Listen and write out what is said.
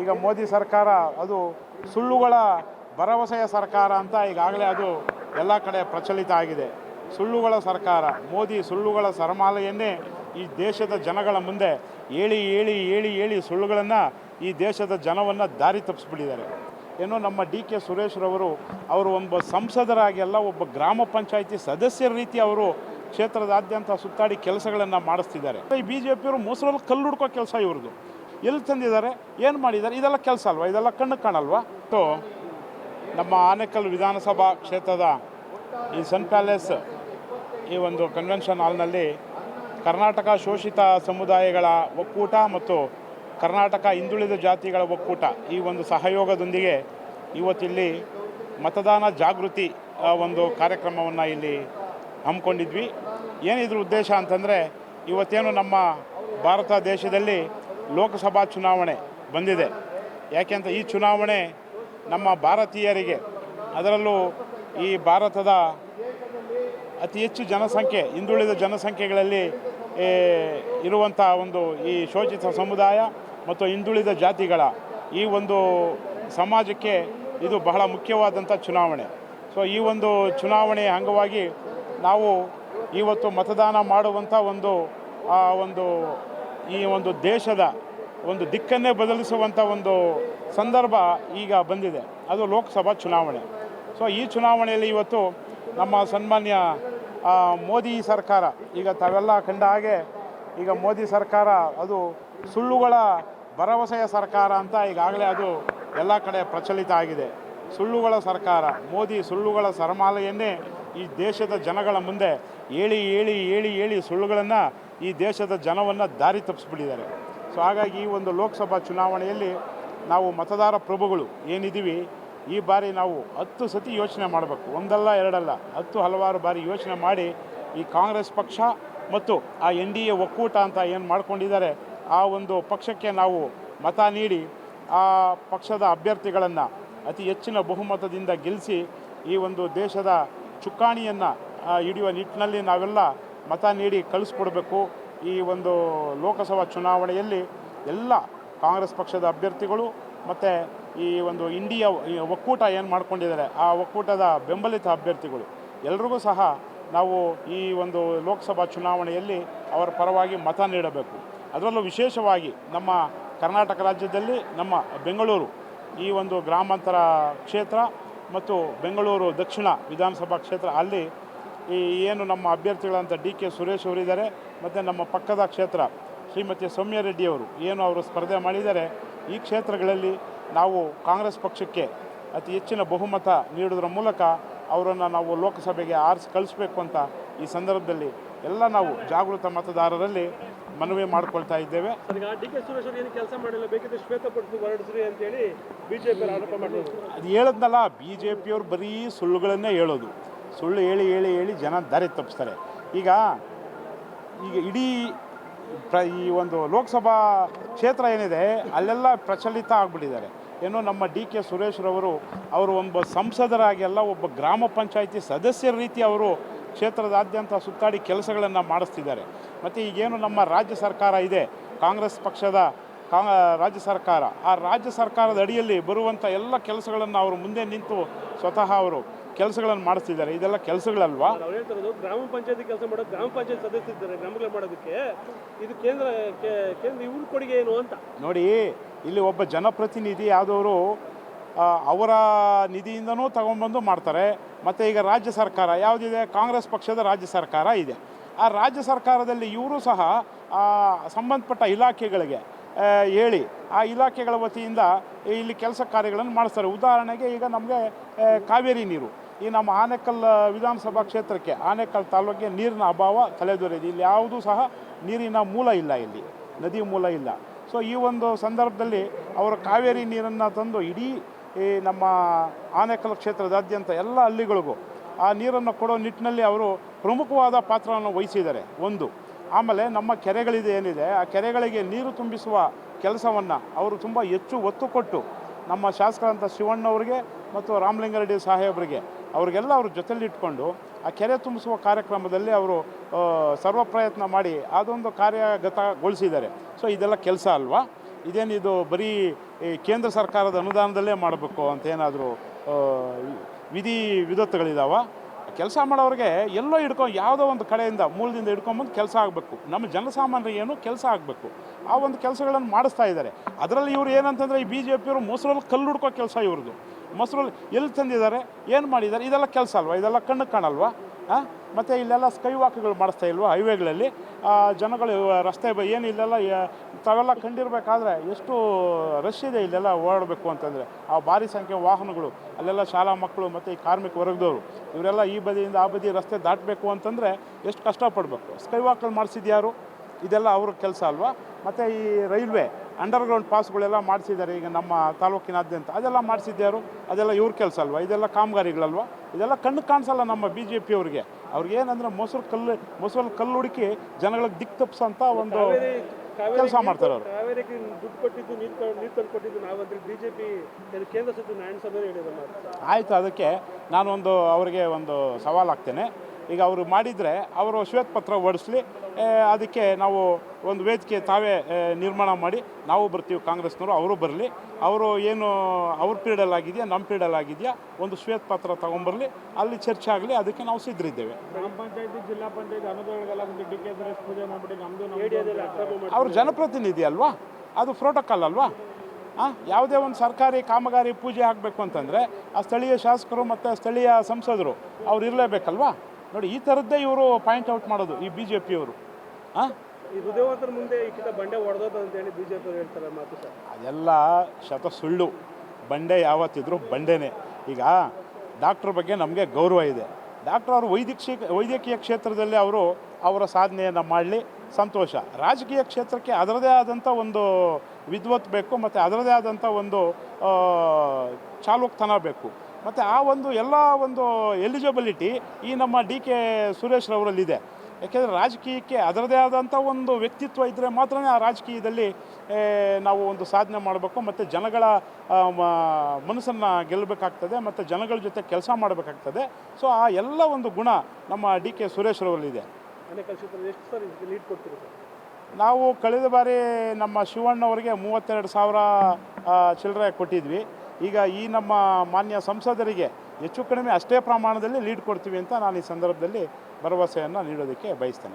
ಈಗ ಮೋದಿ ಸರ್ಕಾರ ಅದು ಸುಳ್ಳುಗಳ ಭರವಸೆಯ ಸರ್ಕಾರ ಅಂತ ಈಗಾಗಲೇ ಅದು ಎಲ್ಲ ಕಡೆ ಪ್ರಚಲಿತ ಆಗಿದೆ. ಸುಳ್ಳುಗಳ ಸರ್ಕಾರ, ಮೋದಿ ಸುಳ್ಳುಗಳ ಸರಮಾಲೆಯನ್ನೇ ಈ ದೇಶದ ಜನಗಳ ಮುಂದೆ ಹೇಳಿ ಹೇಳಿ ಹೇಳಿ ಹೇಳಿ ಸುಳ್ಳುಗಳನ್ನು ಈ ದೇಶದ ಜನವನ್ನು ದಾರಿ ತಪ್ಪಿಸ್ಬಿಟ್ಟಿದ್ದಾರೆ. ಏನೋ ನಮ್ಮ ಡಿ ಕೆ ಸುರೇಶ್ರವರು ಅವರು ಒಬ್ಬ ಸಂಸದರಾಗಿ ಅಲ್ಲ, ಒಬ್ಬ ಗ್ರಾಮ ಪಂಚಾಯಿತಿ ಸದಸ್ಯರ ರೀತಿ ಅವರು ಕ್ಷೇತ್ರದಾದ್ಯಂತ ಸುತ್ತಾಡಿ ಕೆಲಸಗಳನ್ನು ಮಾಡಿಸ್ತಿದ್ದಾರೆ. ಈ ಬಿ ಜೆ ಪಿಯವರು ಮೊಸರಲ್ಲಿ ಕಲ್ಲು ಹುಡ್ಕೋ ಕೆಲಸ ಇವ್ರದ್ದು. ಎಲ್ಲಿ ತಂದಿದ್ದಾರೆ, ಏನು ಮಾಡಿದ್ದಾರೆ, ಇದೆಲ್ಲ ಕೆಲಸ ಅಲ್ವಾ? ಇದೆಲ್ಲ ಕಣ್ಣು ಕಾಣಲ್ವಾ? ಸೊ ನಮ್ಮ ಆನೇಕಲ್ ವಿಧಾನಸಭಾ ಕ್ಷೇತ್ರದ ಈ ಸನ್ ಪ್ಯಾಲೇಸ್ ಈ ಒಂದು ಕನ್ವೆನ್ಷನ್ ಹಾಲ್ನಲ್ಲಿ ಕರ್ನಾಟಕ ಶೋಷಿತ ಸಮುದಾಯಗಳ ಒಕ್ಕೂಟ ಮತ್ತು ಕರ್ನಾಟಕ ಹಿಂದುಳಿದ ಜಾತಿಗಳ ಒಕ್ಕೂಟ ಈ ಒಂದು ಸಹಯೋಗದೊಂದಿಗೆ ಇವತ್ತಿಲ್ಲಿ ಮತದಾನ ಜಾಗೃತಿ ಒಂದು ಕಾರ್ಯಕ್ರಮವನ್ನು ಇಲ್ಲಿ ಹಮ್ಮಿಕೊಂಡಿದ್ವಿ. ಏನಿದ್ರ ಉದ್ದೇಶ ಅಂತಂದರೆ, ಇವತ್ತೇನು ನಮ್ಮ ಭಾರತ ದೇಶದಲ್ಲಿ ಲೋಕಸಭಾ ಚುನಾವಣೆ ಬಂದಿದೆ. ಯಾಕೆಂತ ಈ ಚುನಾವಣೆ ನಮ್ಮ ಭಾರತೀಯರಿಗೆ, ಅದರಲ್ಲೂ ಈ ಭಾರತದ ಅತಿ ಹೆಚ್ಚು ಜನಸಂಖ್ಯೆ, ಹಿಂದುಳಿದ ಜನಸಂಖ್ಯೆಗಳಲ್ಲಿ ಇರುವಂಥ ಒಂದು ಈ ಶೋಷಿತ ಸಮುದಾಯ ಮತ್ತು ಹಿಂದುಳಿದ ಜಾತಿಗಳ ಈ ಒಂದು ಸಮಾಜಕ್ಕೆ ಇದು ಬಹಳ ಮುಖ್ಯವಾದಂಥ ಚುನಾವಣೆ. ಸೊ ಈ ಒಂದು ಚುನಾವಣೆಯ ಅಂಗವಾಗಿ ನಾವು ಇವತ್ತು ಮತದಾನ ಮಾಡುವಂಥ ಒಂದು, ಆ ಒಂದು ಈ ಒಂದು ದೇಶದ ಒಂದು ದಿಕ್ಕನ್ನೇ ಬದಲಿಸುವಂಥ ಒಂದು ಸಂದರ್ಭ ಈಗ ಬಂದಿದೆ. ಅದು ಲೋಕಸಭಾ ಚುನಾವಣೆ. ಸೊ, ಈ ಚುನಾವಣೆಯಲ್ಲಿ ಇವತ್ತು ನಮ್ಮ ಸನ್ಮಾನ್ಯ ಮೋದಿ ಸರ್ಕಾರ, ಈಗ ತಾವೆಲ್ಲ ಕಂಡ ಹಾಗೆ, ಈಗ ಮೋದಿ ಸರ್ಕಾರ ಅದು ಸುಳ್ಳುಗಳ ಭರವಸೆಯ ಸರ್ಕಾರ ಅಂತ ಈಗಾಗಲೇ ಅದು ಎಲ್ಲ ಕಡೆ ಪ್ರಚಲಿತ ಆಗಿದೆ. ಸುಳ್ಳುಗಳ ಸರ್ಕಾರ, ಮೋದಿ ಸುಳ್ಳುಗಳ ಸರಮಾಲೆಯನ್ನೇ ಈ ದೇಶದ ಜನಗಳ ಮುಂದೆ ಹೇಳಿ ಹೇಳಿ ಹೇಳಿ ಹೇಳಿ ಸುಳ್ಳುಗಳನ್ನು ಈ ದೇಶದ ಜನವನ್ನು ದಾರಿ ತಪ್ಪಿಸ್ಬಿಟ್ಟಿದ್ದಾರೆ. ಸೊ ಹಾಗಾಗಿ ಈ ಒಂದು ಲೋಕಸಭಾ ಚುನಾವಣೆಯಲ್ಲಿ ನಾವು ಮತದಾರ ಪ್ರಭುಗಳು ಏನಿದ್ದೀವಿ, ಈ ಬಾರಿ ನಾವು ಹತ್ತು ಸತಿ ಯೋಚನೆ ಮಾಡಬೇಕು. ಒಂದಲ್ಲ, ಎರಡಲ್ಲ, ಹತ್ತು ಹಲವಾರು ಬಾರಿ ಯೋಚನೆ ಮಾಡಿ ಈ ಕಾಂಗ್ರೆಸ್ ಪಕ್ಷ ಮತ್ತು ಆ ಎನ್ ಡಿ ಎ ಒಕ್ಕೂಟ ಅಂತ ಏನು ಮಾಡ್ಕೊಂಡಿದ್ದಾರೆ, ಆ ಒಂದು ಪಕ್ಷಕ್ಕೆ ನಾವು ಮತ ನೀಡಿ, ಆ ಪಕ್ಷದ ಅಭ್ಯರ್ಥಿಗಳನ್ನು ಅತಿ ಹೆಚ್ಚಿನ ಬಹುಮತದಿಂದ ಗೆಲ್ಲಿಸಿ ಈ ಒಂದು ದೇಶದ ಚುಕ್ಕಾಣಿಯನ್ನು ಹಿಡಿಯುವ ನಿಟ್ಟಿನಲ್ಲಿ ನಾವೆಲ್ಲ ಮತ ನೀಡಿ ಕಳಿಸ್ಕೊಡ್ಬೇಕು ಈ ಒಂದು ಲೋಕಸಭಾ ಚುನಾವಣೆಯಲ್ಲಿ ಎಲ್ಲ ಕಾಂಗ್ರೆಸ್ ಪಕ್ಷದ ಅಭ್ಯರ್ಥಿಗಳು ಮತ್ತು ಈ ಒಂದು ಇಂಡಿಯಾ ಒಕ್ಕೂಟ ಏನು ಮಾಡ್ಕೊಂಡಿದ್ದಾರೆ, ಆ ಒಕ್ಕೂಟದ ಬೆಂಬಲಿತ ಅಭ್ಯರ್ಥಿಗಳು. ಎಲ್ರಿಗೂ ಸಹ ನಾವು ಈ ಒಂದು ಲೋಕಸಭಾ ಚುನಾವಣೆಯಲ್ಲಿ ಅವರ ಪರವಾಗಿ ಮತ ನೀಡಬೇಕು. ಅದರಲ್ಲೂ ವಿಶೇಷವಾಗಿ ನಮ್ಮ ಕರ್ನಾಟಕ ರಾಜ್ಯದಲ್ಲಿ ನಮ್ಮ ಬೆಂಗಳೂರು ಈ ಒಂದು ಗ್ರಾಮಾಂತರ ಕ್ಷೇತ್ರ ಮತ್ತು ಬೆಂಗಳೂರು ದಕ್ಷಿಣ ವಿಧಾನಸಭಾ ಕ್ಷೇತ್ರ ಅಲ್ಲಿ ಈ ಏನು ನಮ್ಮ ಅಭ್ಯರ್ಥಿಗಳಂತ ಡಿ ಕೆ ಸುರೇಶ್ ಅವರಿದ್ದಾರೆ ಮತ್ತು ನಮ್ಮ ಪಕ್ಕದ ಕ್ಷೇತ್ರ ಶ್ರೀಮತಿ ಸೌಮ್ಯ ರೆಡ್ಡಿಯವರು ಏನು ಅವರು ಸ್ಪರ್ಧೆ ಮಾಡಿದ್ದಾರೆ ಈ ಕ್ಷೇತ್ರಗಳಲ್ಲಿ ನಾವು ಕಾಂಗ್ರೆಸ್ ಪಕ್ಷಕ್ಕೆ ಅತಿ ಹೆಚ್ಚಿನ ಬಹುಮತ ನೀಡೋದ್ರ ಮೂಲಕ ಅವರನ್ನು ನಾವು ಲೋಕಸಭೆಗೆ ಆರಿಸಿ ಕಳಿಸ್ಬೇಕು ಅಂತ ಈ ಸಂದರ್ಭದಲ್ಲಿ ಎಲ್ಲ ನಾವು ಜಾಗೃತ ಮತದಾರರಲ್ಲಿ ಮನವಿ ಮಾಡ್ಕೊಳ್ತಾ ಇದ್ದೇವೆ. ಅದು ಹೇಳದ್ನಲ್ಲ ಬಿ ಜೆ ಪಿಯವ್ರು ಬರೀ ಸುಳ್ಳುಗಳನ್ನೇ ಹೇಳೋದು. ಸುಳ್ಳು ಹೇಳಿ ಹೇಳಿ ಹೇಳಿ ಜನ ದಾರಿ ತಪ್ಪಿಸ್ತಾರೆ. ಈಗ ಈಗ ಇಡೀ ಪ್ರ, ಈ ಒಂದು ಲೋಕಸಭಾ ಕ್ಷೇತ್ರ ಏನಿದೆ, ಅಲ್ಲೆಲ್ಲ ಪ್ರಚಲಿತ ಆಗಿಬಿಟ್ಟಿದ್ದಾರೆ. ಏನೋ ನಮ್ಮ ಡಿ ಕೆ ಸುರೇಶ್ರವರು ಅವರು ಒಬ್ಬ ಸಂಸದರಾಗಿ ಅಲ್ಲ, ಒಬ್ಬ ಗ್ರಾಮ ಪಂಚಾಯಿತಿ ಸದಸ್ಯರ ರೀತಿ ಅವರು ಕ್ಷೇತ್ರದಾದ್ಯಂತ ಸುತ್ತಾಡಿ ಕೆಲಸಗಳನ್ನು ಮಾಡಿಸ್ತಿದ್ದಾರೆ. ಮತ್ತು ಈಗೇನು ನಮ್ಮ ರಾಜ್ಯ ಸರ್ಕಾರ ಇದೆ, ಕಾಂಗ್ರೆಸ್ ಪಕ್ಷದ, ಕಾ, ರಾಜ್ಯ ಸರ್ಕಾರ, ಆ ರಾಜ್ಯ ಸರ್ಕಾರದ ಅಡಿಯಲ್ಲಿ ಬರುವಂಥ ಎಲ್ಲ ಕೆಲಸಗಳನ್ನು ಅವರು ಮುಂದೆ ನಿಂತು ಸ್ವತಃ ಅವರು ಕೆಲಸಗಳನ್ನು ಮಾಡಿಸ್ತಿದ್ದಾರೆ. ಇದೆಲ್ಲ ಕೆಲಸಗಳಲ್ವಾ? ಅವ್ರು ಹೇಳ್ತಿರೋದು ಗ್ರಾಮ ಪಂಚಾಯತಿ ಕೆಲಸ ಮಾಡೋದು ಗ್ರಾಮ ಪಂಚಾಯತ್ ಸದಸ್ಯರಿದ್ದಾರೆ ಗ್ರಾಮಗಳು ಮಾಡೋದಕ್ಕೆ. ಇದು ಕೇಂದ್ರ ಕೇ- ಕೇಂದ್ರ ಇವ್ರ ಕೊಡುಗೆ ಏನು ಅಂತ. ನೋಡಿ ಇಲ್ಲಿ ಒಬ್ಬ ಜನಪ್ರತಿನಿಧಿ ಆದವರು ಆ, ಅವರ ನಿಧಿಯಿಂದನೂ ತಗೊಂಡ್ಬಂದು ಮಾಡ್ತಾರೆ. ಮತ್ತು ಈಗ ರಾಜ್ಯ ಸರ್ಕಾರ ಯಾವುದಿದೆ? ಕಾಂಗ್ರೆಸ್ ಪಕ್ಷದ ರಾಜ್ಯ ಸರ್ಕಾರ ಇದೆ. ಆ ರಾಜ್ಯ ಸರ್ಕಾರದಲ್ಲಿ ಇವರು ಸಹ ಆ, ಸಂಬಂಧಪಟ್ಟ ಇಲಾಖೆಗಳಿಗೆ ಆ, ಹೇಳಿ ಆ ಇಲಾಖೆಗಳ ವತಿಯಿಂದ ಇಲ್ಲಿ ಕೆಲಸ ಕಾರ್ಯಗಳನ್ನು ಮಾಡಿಸ್ತಾರೆ. ಉದಾಹರಣೆಗೆ ಈಗ ನಮಗೆ ಕಾವೇರಿ ನೀರು. ಈ ನಮ್ಮ ಆನೇಕಲ್ ವಿಧಾನಸಭಾ ಕ್ಷೇತ್ರಕ್ಕೆ, ಆನೇಕಲ್ ತಾಲೂಕಿಗೆ ನೀರಿನ ಅಭಾವ ತಲೆದೋರಿದೆ ಇಲ್ಲಿ ಯಾವುದೂ ಸಹ ನೀರಿನ ಮೂಲ ಇಲ್ಲ ಇಲ್ಲಿ, ನದಿ ಮೂಲ ಇಲ್ಲ. ಸೊ ಈ ಒಂದು ಸಂದರ್ಭದಲ್ಲಿ ಅವರು ಕಾವೇರಿ ನೀರನ್ನು ತಂದು ಇಡೀ, ಈ ನಮ್ಮ ಆನೇಕಲ್ ಕ್ಷೇತ್ರದಾದ್ಯಂತ ಎಲ್ಲ ಹಳ್ಳಿಗಳಿಗೂ ಆ ನೀರನ್ನು ಕೊಡೋ ನಿಟ್ಟಿನಲ್ಲಿ ಅವರು ಪ್ರಮುಖವಾದ ಪಾತ್ರವನ್ನು ವಹಿಸಿದ್ದಾರೆ. ಒಂದು, ಆಮೇಲೆ ನಮ್ಮ ಕೆರೆಗಳಿದೆ ಏನಿದೆ, ಆ ಕೆರೆಗಳಿಗೆ ನೀರು ತುಂಬಿಸುವ ಕೆಲಸವನ್ನು ಅವರು ತುಂಬ ಹೆಚ್ಚು ಒತ್ತು ಕೊಟ್ಟು ನಮ್ಮ ಶಾಸಕರಂಥ ಶಿವಣ್ಣವ್ರಿಗೆ ಮತ್ತು ರಾಮಲಿಂಗಾರೆಡ್ಡಿ ಸಾಹೇಬರಿಗೆ ಅವರಿಗೆಲ್ಲ ಅವರು ಜೊತೆಲಿಟ್ಕೊಂಡು ಆ ಕೆರೆ ತುಂಬಿಸುವ ಕಾರ್ಯಕ್ರಮದಲ್ಲಿ ಅವರು ಸರ್ವ ಪ್ರಯತ್ನ ಮಾಡಿ ಅದೊಂದು ಕಾರ್ಯಗತಗೊಳಿಸಿದ್ದಾರೆ. ಸೊ ಇದೆಲ್ಲ ಕೆಲಸ ಅಲ್ವಾ? ಇದೇನಿದು ಬರೀ ಕೇಂದ್ರ ಸರ್ಕಾರದ ಅನುದಾನದಲ್ಲೇ ಮಾಡಬೇಕು ಅಂತ ಏನಾದರೂ ವಿಧಿ ವಿಧತ್ತುಗಳಿದಾವ? ಕೆಲಸ ಮಾಡೋರಿಗೆ ಎಲ್ಲೋ ಹಿಡ್ಕೊಂಡು ಯಾವುದೋ ಒಂದು ಕಡೆಯಿಂದ ಮೂಲದಿಂದ ಹಿಡ್ಕೊಂಬಂದು ಕೆಲಸ ಆಗಬೇಕು. ನಮ್ಮ ಜನಸಾಮಾನ್ಯರು ಏನು ಕೆಲಸ ಆಗಬೇಕು. ಆ ಒಂದು ಕೆಲಸಗಳನ್ನು ಮಾಡಿಸ್ತಾ ಇದ್ದಾರೆ. ಅದರಲ್ಲಿ ಇವರು ಏನಂತಂದರೆ ಈ ಬಿ ಜೆ ಪಿಯವರು ಮೊಸರಲ್ಲಿ ಕಲ್ಲು ಹುಡ್ಕೋ ಕೆಲಸ ಇವ್ರದ್ದು. ಮೊಸರಲ್ಲಿ ಎಲ್ಲಿ ತಂದಿದ್ದಾರೆ? ಏನು ಮಾಡಿದ್ದಾರೆ? ಇದೆಲ್ಲ ಕೆಲಸ ಅಲ್ವಾ? ಇದೆಲ್ಲ ಕಣ್ಣು ಕಾಣಲ್ವಾ? ಮತ್ತು ಇಲ್ಲೆಲ್ಲ ಸ್ಕೈ ವಾಕ್ಗಳು ಮಾಡಿಸ್ತಾ ಇಲ್ವಾ ಹೈವೇಗಳಲ್ಲಿ? ಜನಗಳು, ರಸ್ತೆ ಏನು ಇಲ್ಲೆಲ್ಲ ತಾವೆಲ್ಲ ಕಂಡಿರಬೇಕಾದ್ರೆ ಎಷ್ಟು ರಶ್ ಇದೆ ಇಲ್ಲೆಲ್ಲ ಓಡಾಡಬೇಕು ಅಂತಂದರೆ. ಆ ಭಾರಿ ಸಂಖ್ಯೆ ವಾಹನಗಳು, ಅಲ್ಲೆಲ್ಲ ಶಾಲಾ ಮಕ್ಕಳು ಮತ್ತು ಈ ಕಾರ್ಮಿಕ ವರ್ಗದವರು, ಇವರೆಲ್ಲ ಈ ಬದಿಯಿಂದ ಆ ಬದಿ ರಸ್ತೆ ದಾಟಬೇಕು ಅಂತಂದರೆ ಎಷ್ಟು ಕಷ್ಟಪಡಬೇಕು. ಸ್ಕೈ ವಾಕ್ಗಳು ಮಾಡಿಸಿದ್ಯಾರು? ಇದೆಲ್ಲ ಅವ್ರ ಕೆಲಸ ಅಲ್ವಾ? ಮತ್ತು ಈ ರೈಲ್ವೆ ಅಂಡರ್ಗ್ರೌಂಡ್ ಪಾಸ್ಗಳೆಲ್ಲ ಮಾಡಿಸಿದ್ದಾರೆ ಈಗ ನಮ್ಮ ತಾಲೂಕಿನಾದ್ಯಂತ. ಅದೆಲ್ಲ ಮಾಡಿಸಿದ್ದಾರು ಅದೆಲ್ಲ ಇವ್ರ ಕೆಲಸ ಅಲ್ವಾ? ಇದೆಲ್ಲ ಕಾಮಗಾರಿಗಳಲ್ವಾ? ಇದೆಲ್ಲ ಕಣ್ಣು ಕಾಣಿಸಲ್ಲ ನಮ್ಮ ಬಿ ಜೆ ಪಿ ಅವ್ರಿಗೆ. ಏನಂದ್ರೆ ಮೊಸರು ಕಲ್ಲು ಮೊಸರು ಕಲ್ಲು ಹುಡುಕಿ ಜನಗಳಿಗೆ ದಿಕ್ಕು ತಪ್ಪಿಸೋಂಥ ಒಂದು ಕೆಲಸ ಮಾಡ್ತಾರೆ ಅವರು. ಆಯ್ತು ಅದಕ್ಕೆ ನಾನೊಂದು ಅವರಿಗೆ ಒಂದು ಸವಾಲು ಹಾಕ್ತೇನೆ ಈಗ ಅವರು ಮಾಡಿದರೆ ಅವರು ಶ್ವೇತಪತ್ರ ಹೊಡಿಸ್ಲಿ ಏ, ಅದಕ್ಕೆ ನಾವು ಒಂದು ವೇದಿಕೆ ತಾವೇ ನಿರ್ಮಾಣ ಮಾಡಿ ನಾವು ಬರ್ತೀವಿ ಕಾಂಗ್ರೆಸ್ನವರು ಅವರು ಬರಲಿ. ಅವರು ಏನು ಅವ್ರ ಪೀರಿಯಡಲ್ಲಿ ಆಗಿದೆಯಾ ನಮ್ಮ ಪೀರಿಯಡಲ್ಲಿ ಒಂದು ಒಂದು ಶ್ವೇತಪತ್ರ ತೊಗೊಂಬರಲಿ ಅಲ್ಲಿ ಚರ್ಚೆ ಆಗಲಿ ಅದಕ್ಕೆ ನಾವು ಸಿದ್ಧರಿದ್ದೇವೆ. ಗ್ರಾಮ ಪಂಚಾಯತಿ ಜಿಲ್ಲಾ ಪಂಚಾಯತಿ ಅನುದಾನಗಳೆಲ್ಲ ಅವ್ರ ಜನಪ್ರತಿನಿಧಿ ಅಲ್ವಾ? ಅದು ಪ್ರೋಟೋಕಾಲ್ ಅಲ್ವಾ? ಹಾಂ ಯಾವುದೇ ಒಂದು ಸರ್ಕಾರಿ ಕಾಮಗಾರಿ ಪೂಜೆ ಆಗಬೇಕು ಅಂತಂದರೆ ಆ ಸ್ಥಳೀಯ ಶಾಸಕರು ಮತ್ತು ಸ್ಥಳೀಯ ಸಂಸದರು ಅವ್ರು ಇರಲೇಬೇಕಲ್ವಾ? ನೋಡಿ ಈ ಥರದ್ದೇ ಇವರು ಪಾಯಿಂಟ್ ಔಟ್ ಮಾಡೋದು ಈ ಬಿ ಜೆ ಪಿಯವರು ಹಾಂ ಈ ಹೃದಯವಂತರ ಮುಂದೆ ಬಂಡೆ ಹೊಡೆದೋದು ಅಂತ ಹೇಳಿ ಬಿಜೆಪಿ ಹೇಳ್ತಾರೆ ಮಾತು ಸರ್. ಅದೆಲ್ಲ ಶತ ಸುಳ್ಳು. ಬಂಡೆ ಯಾವತ್ತಿದ್ರು ಬಂಡೆನೇ. ಈಗ ಡಾಕ್ಟ್ರ್ ಬಗ್ಗೆ ನಮಗೆ ಗೌರವ ಇದೆ. ಡಾಕ್ಟರ್ ಅವರು ವೈದ್ಯಕೀಯ ವೈದ್ಯಕೀಯ ಕ್ಷೇತ್ರದಲ್ಲಿ ಅವರು ಅವರ ಸಾಧನೆಯನ್ನು ಮಾಡಲಿ ಸಂತೋಷ. ರಾಜಕೀಯ ಕ್ಷೇತ್ರಕ್ಕೆ ಅದರದೇ ಆದಂಥ ಒಂದು ವಿದ್ವತ್ ಬೇಕು ಮತ್ತು ಅದರದೇ ಆದಂಥ ಒಂದು ಚಾಲುಕ್ತನ ಬೇಕು. ಮತ್ತು ಆ ಒಂದು ಎಲ್ಲ ಒಂದು ಎಲಿಜಿಬಿಲಿಟಿ ಈ ನಮ್ಮ ಡಿ ಕೆ ಸುರೇಶ್ ರವರಲ್ಲಿದೆ. ಯಾಕೆಂದರೆ ರಾಜಕೀಯಕ್ಕೆ ಅದರದೇ ಆದಂಥ ಒಂದು ವ್ಯಕ್ತಿತ್ವ ಇದ್ದರೆ ಮಾತ್ರ ಆ ರಾಜಕೀಯದಲ್ಲಿ ನಾವು ಒಂದು ಸಾಧನೆ ಮಾಡಬೇಕು ಮತ್ತು ಜನಗಳ ಮನಸ್ಸನ್ನು ಗೆಲ್ಲಬೇಕಾಗ್ತದೆ ಮತ್ತು ಜನಗಳ ಜೊತೆ ಕೆಲಸ ಮಾಡಬೇಕಾಗ್ತದೆ. ಸೊ ಆ ಎಲ್ಲ ಒಂದು ಗುಣ ನಮ್ಮ ಡಿ ಕೆ ಸುರೇಶ್ ರವರಲ್ಲಿದೆ. ಅನೇಕ ಕ್ಷೇತ್ರದಲ್ಲಿ ಎಷ್ಟು ಸರ್ ಇದಕ್ಕೆ ಲೀಡ್ ನಾವು ಕಳೆದ ಬಾರಿ ನಮ್ಮ ಶಿವಣ್ಣವರಿಗೆ ಮೂವತ್ತೆರಡು ಸಾವಿರ ಚಿಲ್ಲರೆ ಕೊಟ್ಟಿದ್ವಿ. ಈಗ ಈ ನಮ್ಮ ಮಾನ್ಯ ಸಂಸದರಿಗೆ ಹೆಚ್ಚು ಕಡಿಮೆ ಅಷ್ಟೇ ಪ್ರಮಾಣದಲ್ಲಿ ಲೀಡ್ ಕೊಡ್ತೀವಿ ಅಂತ ನಾನು ಈ ಸಂದರ್ಭದಲ್ಲಿ ಭರವಸೆಯನ್ನು ನೀಡೋದಕ್ಕೆ ಬಯಸ್ತೇನೆ.